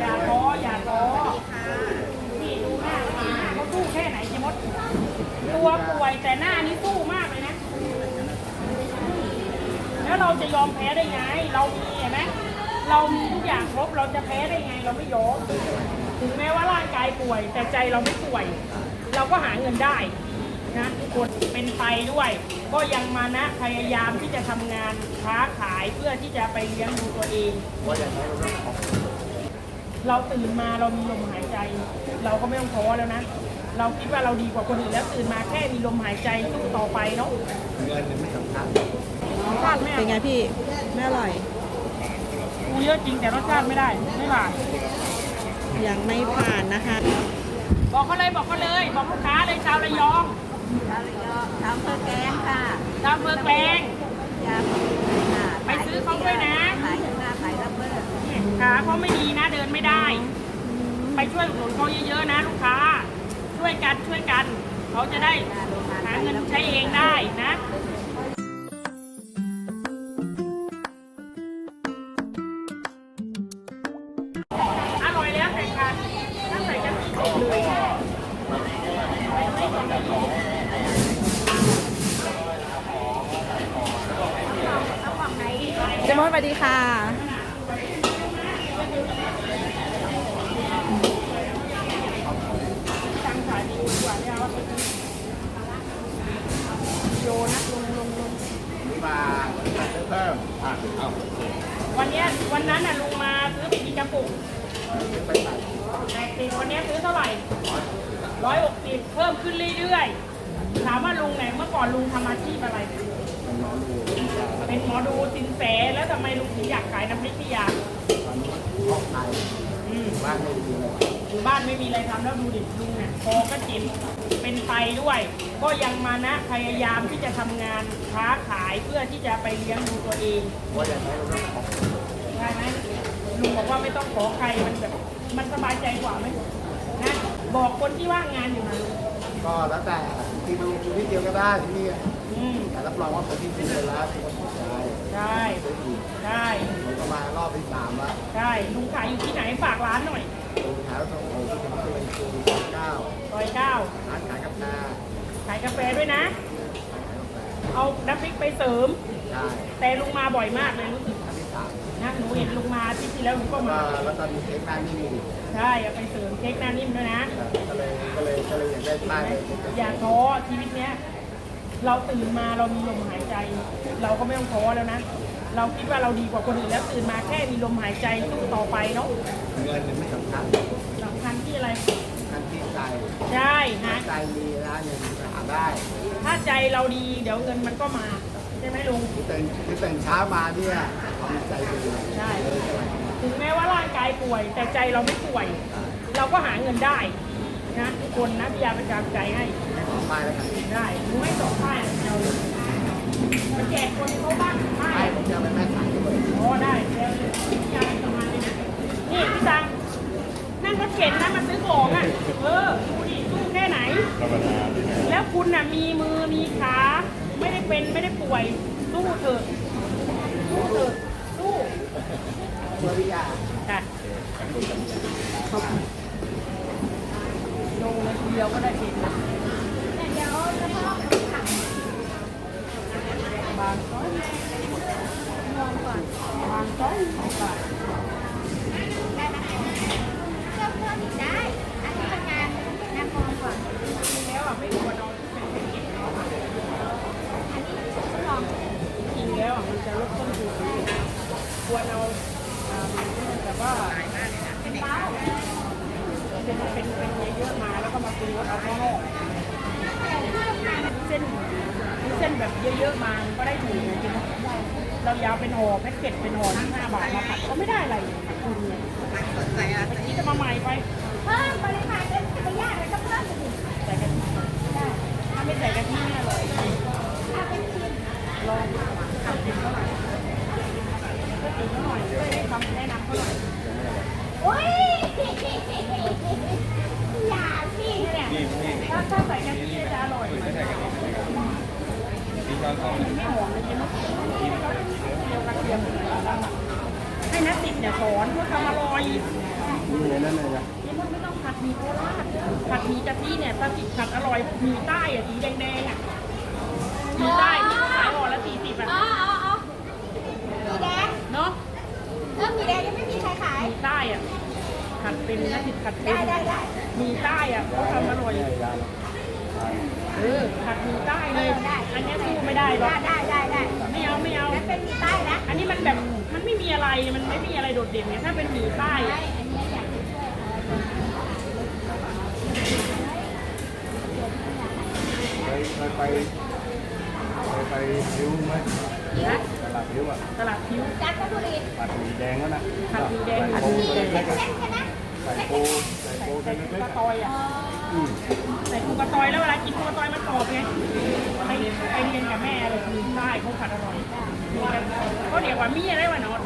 อย่าท้ออย่าท้อนี่ดูหน้าหน้าเขาสู้แค่ไหนเจมดตัวป่วยแต่หน้านี้สู้มากเลยนะ แล้วเราจะยอมแพ้ได้ไง เรามีเห็นไหมเรามีทุกอย่างครบเราจะแพ้ได้ไงเราไม่ยอมถึงแม้ว่าร่างกายป่วย แต่ใจเราไม่ป่วย เราก็หาเงินได้นะทุกคนเป็นไปด้วย ก็ยังมานะพยายามที่จะทำงานค้าขายเพื่อที่จะไปเลี้ยงดูตัวเองว่าอย่างไร เราต้องขอบคุณเราตื่นมาเรามีลมหายใจ เราก็ไม่ต้องท้อแล้วนะ เราคิดว่าเราดีกว่าคนอื่นแล้วตื่นมาแค่มีลมหายใจสู้ต่อไปเนาะเงินเนี่ยไม่สำคัญรสชาติไม่เป็นไงพี่ไม่อร่อยกูเยอะจริงแต่รสชาติไม่ได้ไม่ผ่านยังไม่ผ่านนะคะ บอกเขาเลยบอกเขาเลยบอกลูกค้าเลยชาวระยองชาวระยองชาวอำเภอแกลงค่ะชาวอำเภอแกลงยาค่ะไปซื้อเขาด้วยนะ ขาเขาไม่ดีนะเดินไม่ได้ ไปช่วยอุดหนุนเขาเยอะๆนะลูกค้า ช่วยกันช่วยกัน เขาจะได้หาเงินใช้เองได้นะ ลุงทำอาชีพอะไร เป็นน้องดูเป็นหมอดูสินแสแล้วทำไมลุงถึงอยากขายน้ำพริกพิยาตอนนี้ห้องไทยอืมบ้านไม่ดีเลยอยู่บ้านไม่มีอะไรทำแล้วดูดิลุงเนี่ยคอก็เจ็บเป็นไปด้วย ก็ยังมานะพยายามที่จะทำงานค้าขายเพื่อที่จะไปเลี้ยงดูตัวเองว่าอย่างไรเราต้องขอบคุณได้ไหมลุงบอกว่าไม่ต้องขอใครมันแบบมันสบายใจกว่าไหมนะบอกคนที่ว่างงานอยู่นะลุง ก็แล้วแต่ที่มาลงทุนนิดเดียวก็ได้ที่นี่อืมแต่รับรองว่าคนที่ซื้อไปแล้วที่เขาสนใจใช่ซื้ออีกใช่ผมก็มารอบที่สามแล้วใช่ลุงขายอยู่ที่ไหนฝากร้านหน่อยลงขายตรงโอ้ที่ผมเป็นครูเก้าซอยเก้าร้านขายกับนาขายกาแฟด้วยนะขายกาแฟเอาน้ำพริกไปเสริมใช่แต่ลุงมาบ่อยมากเลยรู้สึกอั นที่สามนะหนูเห็นลุงมาที่ที่แล้วหนูก็ก็มาแล้วตอนนี้เค้กหน้านี่มีใช่เอาไปเสริมเค้กหน้านิ่มด้วยนะก็เลยก็เลยก็เลยอยากได้ป้ายเลยอย่าท้อชีวิตเนี้ย เราตื่นมาเรามีลมหายใจ เราก็ไม่ต้องท้อแล้วนะ เราคิดว่าเราดีกว่าคนอื่นแล้วตื่นมาแค่มีลมหายใจสู้ต่อไปเนาะเงินเนี่ยไม่สำคัญสำคัญที่อะไรสำคัญที่ใจใช่ฮะใจดีนะเงินจะหาได้ ถ้าใจเราดีเดี๋ยวเงินมันก็มา ใช่ไหมลุง ที่ตื่นที่ตื่นเช้ามาเนี่ยความใจดีใช่ ถึงแม้ว่าร่างกายป่วย แต่ใจเราไม่ป่วย เราก็หาเงินได้นะทุกคนนะพี่ยาเป็นกำลังใจให้ขอป้ายแล้วกันได้ลุงไม่ส่งป้ายเรามาแจกคนที่เขาบ้างป้าป้ายยผมจะเอาไปแม่ขายด้วย อ๋อได้แล้วพี่ยาประมาณนี้นะนี่พี่ตังนั่งรถเข็นนะมาซื้อของอะ เออดูดิสู้แค่ไหน แล้วคุณน่ะมีมือมีขา ไม่ได้เป็นไม่ได้ป่วย สู้เถอะ สู้เถอะสู้ เมื่อวิยา ค่ะลงเลยทีเดียวก็ได้เห็นนะบางก้อนมองก่อนบางก้อนมองก่อน ได้อันนี้ทำงานนำมองก่อน จริงแล้วอะไม่ควรเอาเป็นเป็นเก็บเนาะ อันนี้ทดลอง จริงแล้วอะมันจะลดต้นทุนควรเอาอ่าแบบว่าเป็นเป้าเป็นเป็นเป็นเยอะๆมาแล้วก็มาปรุงรสเอาข้างนอกเส้นเส้นแบบเยอะๆมามันก็ได้ถูกจริงๆ เรายาวเป็นห่อแพ็กเกจเป็นห่อที่ห้าบาทมาผัดก็ไม่ได้อะไรขาดทุนเลยเมื่อกี้จะมาใหม่ไปเพิ่มปริมาณเป็นไปยากเลยก็เพิ่มไปดิใส่กะทิถ้าไม่ใส่กะทิไม่อร่อยเอาเป็นชิ้นลองทำกินเท่าไหร่ก็กินเท่าไหร่ช่วยให้คำแนะนำเท่าไหร่โอ้ยอย่าสิเนี่ยถ้าถ้าใส่กะทิจะอร่อยไม่หอมเลยใช่ไหม เดียวกระเทียมให้นักติดเนี่ยสอนเพื่อทำอร่อยมีอะไรนั่นเลยนะนี่มันไม่ต้องผัดหมี่โคราชผัดหมี่กะทิเนี่ยถ้าติดผัดอร่อยหมี่ใต้อะสีแดงๆอะหมี่ใต้ที่เขาขายห่อละสี่สิบอะอ๋ออ๋ออ๋อมีแดงเนาะเออมีแดงยังไม่มีใครขาย หมี่ใต้อะผัดเป็นนะติดผัดเป็ได้นได้ได้หมี่ใต้อะเขาทำอร่อยไม่ยาเออผัดหมี่ใต้เลย อันเนี้ยสู้ไม่ได้หรอกได้ได้ได้ได้ไม่เอาไม่เอาแล้วเป็นมีใต้นะ อันนี้มันแบบมันไม่มี อะไรมันไม่มีอะไรโดดเด่นไงถ้าเป็นหมี่ใต้ใช่อะอันนี้อยายเออไปไปไปไปริ้วไหมนะตลาดริ้วอะตลาดคิ้ว จันทบุรีผัดหมีแดงแล้วนะผัดหมี่แดง ใส่โปที่ใส่เล็เล็กกๆๆใช่ไหมใส่โปใส่โปใส่ใส่ใส่เล็กกระตอยอ๋ออะใส่ปูกระตอยแล้วเวลากินปูกระตอยมันกรอบไงไปไปเรียนกับแม่เลยหมี่ใต้เขาผัดอร่อยมีกันเขาเรียกว่ามีอะไรวะเนอน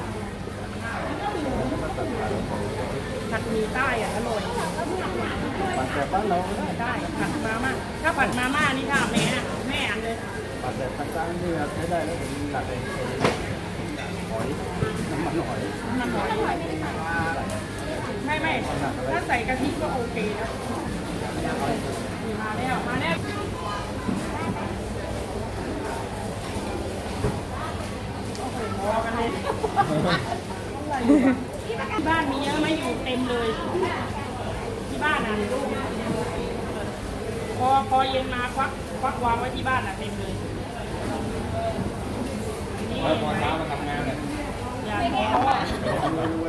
ผัดหมี่ใต้อะอร่อยผัดแบบบ้านเราได้ผัดมาม่าถ้าผัดมาม่านี่ค่ะแม่อะแม่อันเลยผัดแบบกลางๆนี่ใช้ได้แล้วผมหลักเองหอยน้ำมันหอยน้ำมันหอยไม่ไม่ถ้าใส่กะทิก็โอเคนะมาแล้วมาแล้วโอ้โหพอกันเลยที่ บ้านมีเยอะไหมอยู่เต็มเลย ที่บ้านอะพอพอเย็นมาควักควักวางไว้ที่บ้านอะเต็มเลยนี่พอเช้ามาทำงานเลยอย่าท้อ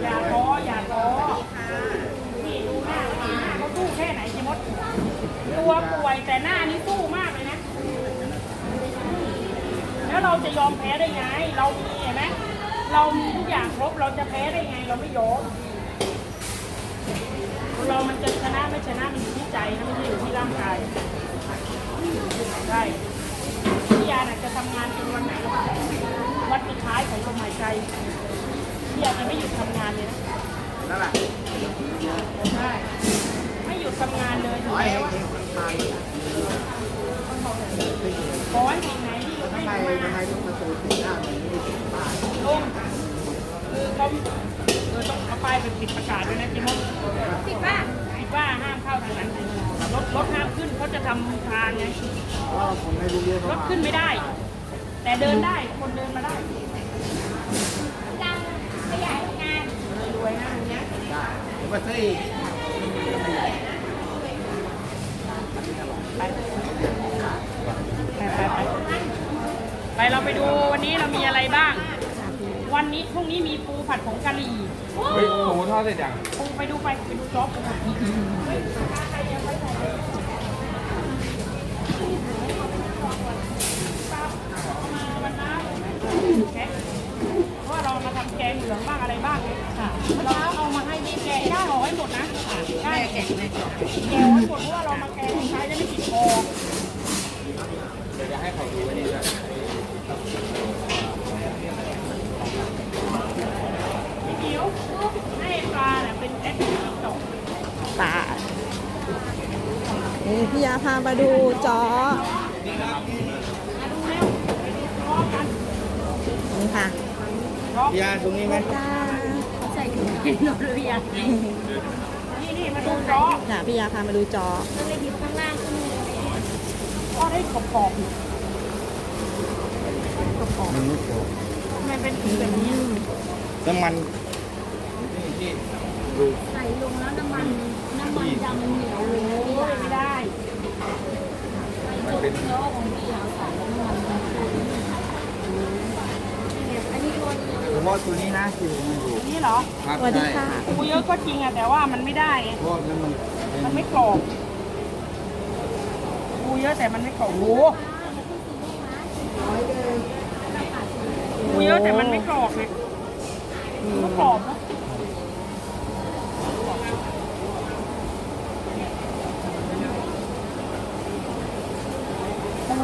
อย่าท้ออย่าท้อนี่ดูหน้าหน้าเขาสู้แค่ไหนเจมดตัวป่วยแต่หน้านี้สู้มากเลยนะ แล้วเราจะยอมแพ้ได้ไง เรามีเห็นไหม เรามีทุกอย่างครบเราจะแพ้ได้ไงเราไม่ยอมเรามันจะชนะไม่ชนะมันอยู่ที่ใจนะไม่ใช่อยู่ที่ร่างกายใช่พี่ยาน่ะจะทำงานจนวันไหนรู้ป่ะวันสุดท้ายของลมหายใจพี่ยาจะไม่หยุดทำงานเลยนะนั่นแหละใช่ไม่หยุดทำงานเลยถึงไอ้แม้ว่าเองทานขอให้สิ่ง ไหนที่ให้ทำไมาทำไมต้องมาตูติดหน้ามันไม่ติดป้ายลงคือเขาเออต้องเอาป้ายไปปิดประกาศด้วยนะจิมดติดว่าปิดว่าห้ามเข้าทางนั้นรถรถห้ามขึ้นเขาจะทำทางไงรานไม่รู้เยอะรถขึ้นไม่ได้ แต่เดินได้คนเดินมาได้ดังขยายงานรวยนะอันนี้ได้มาซี่ไปไปไปไป ไปเราไปดูวันนี้เรามีอะไรบ้าง วันนี้พรุ่งนี้มีปูผัดผงกะหรี่เฮ้ยหมูทอดเสร็จยังปูไปดูไปไปดูจ๊อบกันหน่อยเฮ้ยใครยังไม่ใส่เลยแกงเพราะว่าเรามาทำแกงเหลืองบ้างอะไรบ้างไงค่ะเราเอามาให้นี่แกงได้ห่อให้หมดนะได้แกงแกงให้หมดเพราะว่าเรามาแกงใช้จะไม่ติดคอเดี๋ยวจะให้เขาดูอันนี้ด้วย พี่กิ๋วให้ปลาเนี่ยเป็นแอดมินติ๊กต็อก ตานี่ พาพามาดูจอนี่ค่ะพี่ยาตรงนี้ไหมจ้าใส่ถุงกินหน่อยเลยพี่ยานี่นี่มาดูรอค่ะพี่ยาพามาดูจอเลยหยิบข้างล่างขึ้นทอดให้กรอบๆอยู่กรอบมันไม่พอๆทำไมเป็นสีแบบนี้น้ำมันใส่ลงแล้วน้ำมันน้ำมันดำมันเหนียวเลยโอ้ยไม่ได้ มันเป็นเนื้อของพี่เอาใส่แล้วน้ำมันมันขึ้นอันนี้โรยผมว่าตัวนี้นะที่ผมดูนี่เหรอครับสวัสดีค่ะปูเยอะก็จริงอะแต่ว่ามันไม่ได้ไงเพราะนั้นมันเป็นมันไม่กรอบปูเยอะแต่มันไม่กรอบโอ้โหปูเยอะแต่มันไม่กรอบไงมันก็กรอบนะ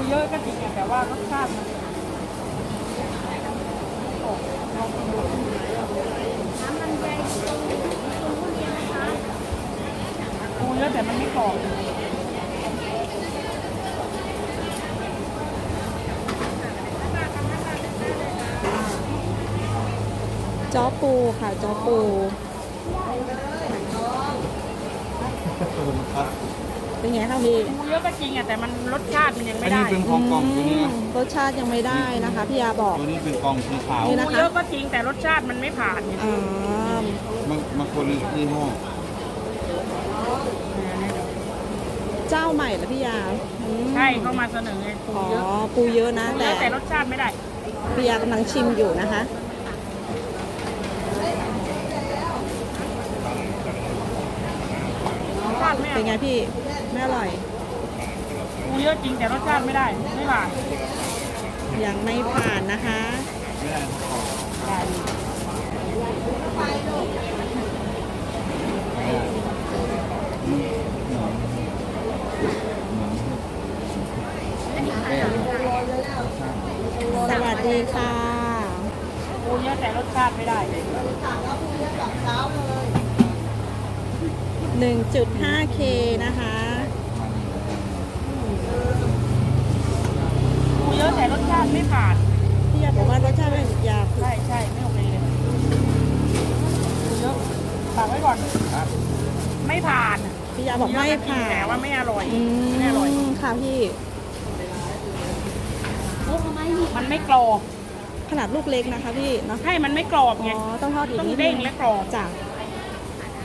เยอะก็จริงแต่ว่ารสชาติมันโอ้ลองดูน้ำมันใหญ่ตรงตรงพวกนี้นะคะปูเยอะแต่มันไม่กรอบจอปูค่ะจ้อปูอ๋อตัวมันครับ เป็นไงคะพี่ปูเยอะก็จริงอะแต่มันรสชาติมันยังอัไม่นนี้ได้เป็นของกล่องตัวนี้นะอืมรสชาติยังไม่ได้นะคะพี่ยาบอก ตัวนี้เป็นกล่องสีขาวนี่ปูนะคะเยอะก็จริงแต่รสชาติมันไม่ผ่านไงอ่ามันมันคนยี่ห้อเจ้าใหม่เหรอพี่ยาอืมใช่เข้ามาเสนอไงปูอ๋อเยอะปูเยอะนะปูเยแต่อะแต่รสชาติไม่ได้ พี่ยากำลังชิมอยู่นะคะ รสชาติไม่เป็นไงพี่ ไม่อร่อย ปูเยอะจริงแต่รสชาติไม่ได้ ไม่ผ่านยังไม่ผ่านนะคะไม่ได้ของกล่องแก้วสวัสดีค่ะ ปูเยอะแต่รสชาติไม่ได้ 1.5K นะคะ ปูเยอะแต่รสชาติไม่ผ่านพี่ยาบอกว่ารสชาติไม่ยาใช่ใช่ไม่โอเคเลยปูเยอะฝากไว้ก่อนครับไม่ผ่านพี่ยาบอกไม่ผ่านแต่ว่าไม่อร่อยอืไม่อร่อยมค่ะพี่มันไม่กรอบขนาดลูกเล็กนะคะพี่เนาะให้มันไม่กรอบอ๋ไงอต้องทอดอีกต้องนิดเด้นึงงและกรอบจ้ะ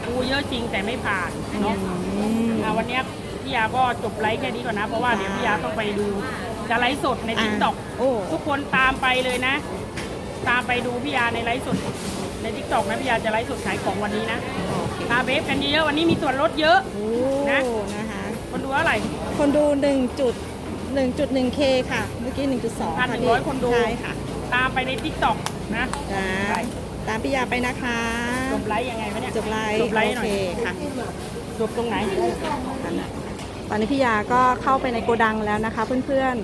ปูเยอะจริงแต่ไม่ผ่านเนาะอืมอะวันเนี้ยพี่ยาก็จบไลฟ์แค่นี้ก่อนนะ เพราะว่าเดี๋ยวพี่ยาต้องไปดู จะไลฟ์สดในทิกตอกโอ้ทุกคนตามไปเลยนะ ตามไปดูพี่ยาในไลฟ์สดในทิกตอกนะพี่ยาจะไลฟ์สดขายของวันนี้นะโอเคตามเบฟกันเยอะๆวันนี้มีส่วนลดเยอะโอ้นะนะคะ คนดูเท่าไหร่คนดู1จุด 1.1K ค่ะ เมื่อกี้1.2พันหค่ะนึ่งพี่ร้อยคนดูใช่ค่ะ ตามไปในทิกตอกนะจ้าไปตามพี่ยาไปนะคะจบไลฟ์ยังไงวะเนี่ยจบไลฟ์จบไลฟ์หโอน่อเคยค่ะจบตรงไหนตอนนี้พี่ยาก็เข้าไปในโกดังแล้วนะคะเพื่อน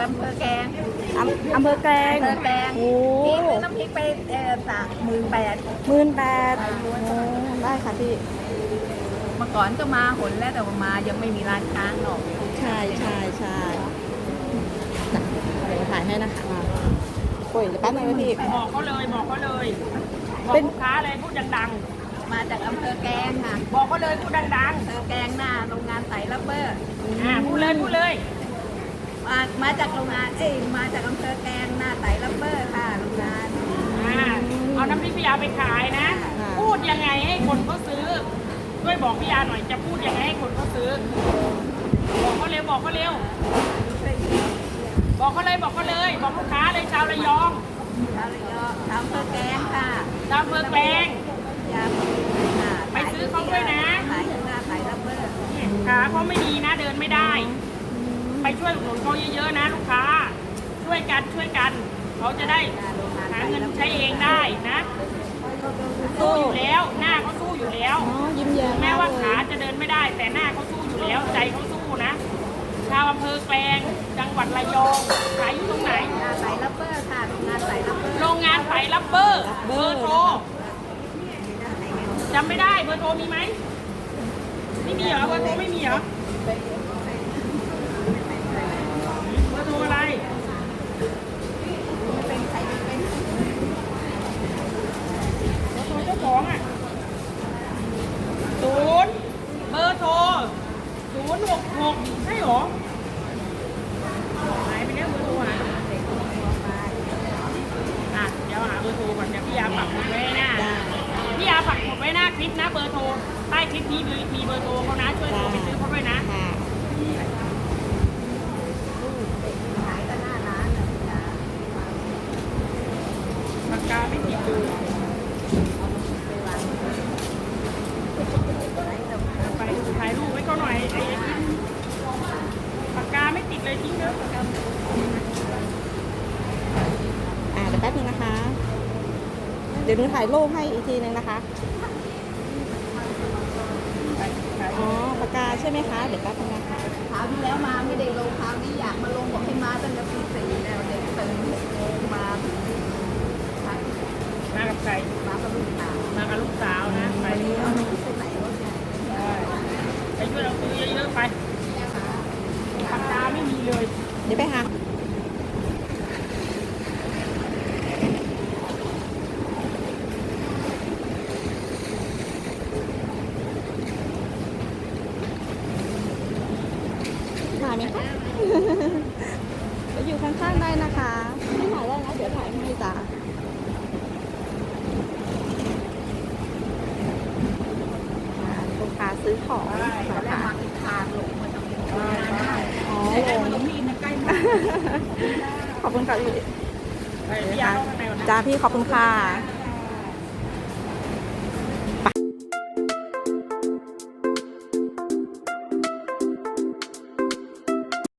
อำเภอแกงๆอำอำเภอแกลงอำเภอแกลงโอ้นี่ซื้อน้ำพริกไปเอ่อสามหมื่นแปดหมื่นแปดได้ค่ะพี่ เมื่อก่อนก็มาหนแล้วแต่ว่ามายังไม่มีร้านค้างหรอกใช่ใช่ใช่จ้ะเดี๋ยวถ่ายให้นะคะโอ้ยเดี๋ยวแป๊บนึงนะพี่ บอกเขาเลยบอกเขาเลยบอกเป็นลูกค้าเลยพูดดังมาจากอำเภอแกงค่ะ ๆ บอกเขาเลยพูดดังอำเภอแกงหน้าโรงงานไตรลับเบอร์ ๆอ่าพูดเลยพูดเลย มามาจากโรงงาน เอ้ยมาจากอำเภอแกงหน้าไตรลับเบอร์ค่ะโรงงาน อ่าเอาน้ำพริกพี่ยาไปขายนะ ค่ะพูดยังไงให้คนเขาซื้อช่วยบอกพี่ยาหน่อยจะพูดยังไงให้คนเขาซื้อ บอกเขาเร็วบอกเขาเร็ว บอกเขาเลยบอกเขาเลย บอกลูกค้าเลยชาวระยองชาวระยองชาวอำเภอแกงค่ะชาวอำเมืองแกลง ยาค่ะไปซื้อเขาด้วยนะ ขายที่หน้าไตรลับเบอร์ ขาเขาไม่ดีนะเดินไม่ได้ ไปช่วยอุดหนุนเขาเยอะๆนะลูกค้า ช่วยกันช่วยกัน เขาจะได้หาเงินใช้เองได้นะสู้อยู่แล้วหน้าเขาสู้อยู่แล้วอ๋อยิ้มแย้มแม้ว่าเลขายจะเดินไม่ได้ แต่หน้าเขาสู้อยู่แล้วใจเขาสู้นะ ชาวอำเภอแกลงจังหวัดระยองขายอยู่ตรงไหนหน้าไตรลับเบอร์ค่ะโรงงานไตรลับเบอร์โรงงานไฟลับเบอร์เบอร์โทรจำไม่ได้เบอร์โทรมีไหมไม่มีเหรอเบอร์โทรไม่มีเหรอเบอร์โทรอะไร เป็นใครเป็น เบอร์โทรเจ้าของอะศูนย์เบอร์โทรศูนย์หกหกใช่เหรอหายไปแล้วเบอร์โทรหายอะเดี๋ยวหาเบอร์โทรก่อนเดี๋ยวพี่ยาปักหมุดไว้ให้หน้า จ้า พี่ยาปักหมุดไว้หน้าคลิปนะเบอร์โทรใต้คลิปนี้มีมีเบอร์โทรเขานะช่วยโทรไปซื้อเขาด้วยนะ ค่ะ ขายก็หน้าร้านนะพี่ยา ปา กกาไม่ติดดูไปถ่ายรูปไว้เขาหน่อยไอ้ปากกาไม่ติดเลยทิ้งเถอะอ่าเดี๋ยวแป๊บนึงนะคะ เดี๋ยวหนูถ่ายรูปให้อีกทีนึงนะคะอ๋อปากกาใช่ไหมคะ เดี๋ยวแป๊บนึงนะคะคราวที่แล้วมาไม่ได้ลงคราวนี้อยากมาลงบอกให้มาตั้งแต่ปีสี่แล้วเด็กตื่นหกโมงมาพัก มากับใคร มากับลูกสาว มากับลูกสาวนะไป เอาหนูไปไหนวะเนี่ย ไปช่วยเราซื้อเยอะๆไปปากกาไม่มีเลย เดี๋ยวไปหาายไหมคะ เดี๋ยวอยู่ข้างได้นะคะไม่ถ่ายได้นะเดี๋ยวถ่ายให้จ้าอ่าลูกค้าซื้อของตอนแรกนะคะมาติดทาลงมาตรงนี้อ๋อแต่ลมันงต้องมีนใกล้มากขอบคุณค่ะพี่พี่ยาเข้าข้างในก่อนนะจ้าพี่ขอบคุณค่ะ